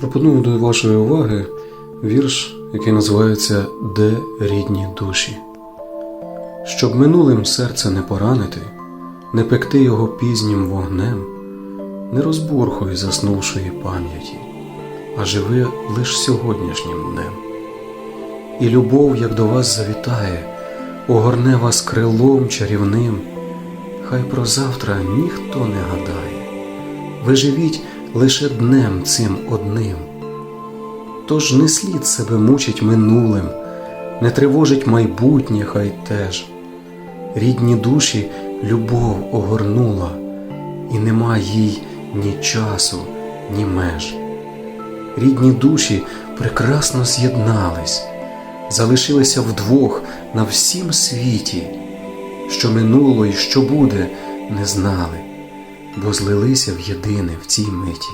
Пропоную до вашої уваги вірш, який називається Де рідні душі. Щоб минулим серце не поранити, не пекти його пізнім вогнем, не розбурхуй заснувшої пам'яті, а живи лиш сьогоднішнім днем. І любов, як до вас завітає, огорне вас крилом чарівним, хай про завтра ніхто не гадає, ви живіть лише днем цим одним. Тож не слід себе мучить минулим, не тривожить майбутнє хай теж. Рідні душі любов огорнула, і нема їй ні часу, ні меж. Рідні душі прекрасно з'єднались, залишилися вдвох на всім світі, що минуло і що буде, не знали, бо злилися в єдине в цій миті.